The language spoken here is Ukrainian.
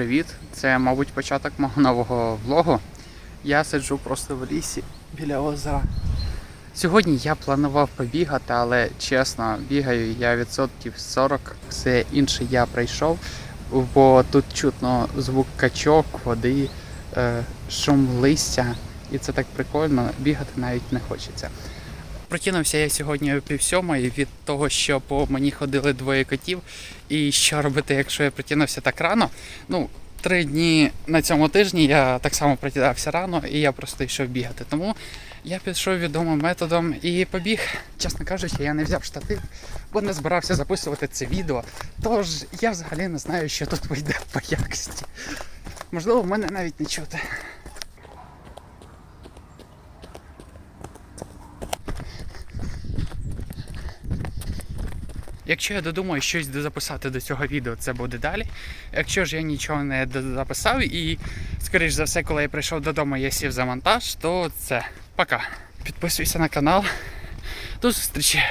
привіт! Це, мабуть, початок мого нового влогу. Я сиджу просто в лісі біля озера. Сьогодні я планував побігати, але чесно, бігаю я відсотків 40. Все інше я прийшов, бо тут чутно звук качок, води, е, шум листя, і це так прикольно, бігати навіть не хочеться. Прокинувся я сьогодні о пів від того, що по мені ходили двоє котів. І що робити, якщо я прокинувся так рано? Ну, три дні на цьому тижні я так само прокидався рано, і я просто йшов бігати. Тому я пішов відомим методом і побіг. Чесно кажучи, я не взяв штатив, бо не збирався записувати це відео. Тож я взагалі не знаю, що тут вийде по якості. Можливо, в мене навіть не чути. Якщо я додумаю щось дозаписати до цього відео, це буде далі. Якщо ж я нічого не записав і, скоріш за все, коли я прийшов додому, я сів за монтаж, то це пока. Підписуйся на канал. До зустрічі!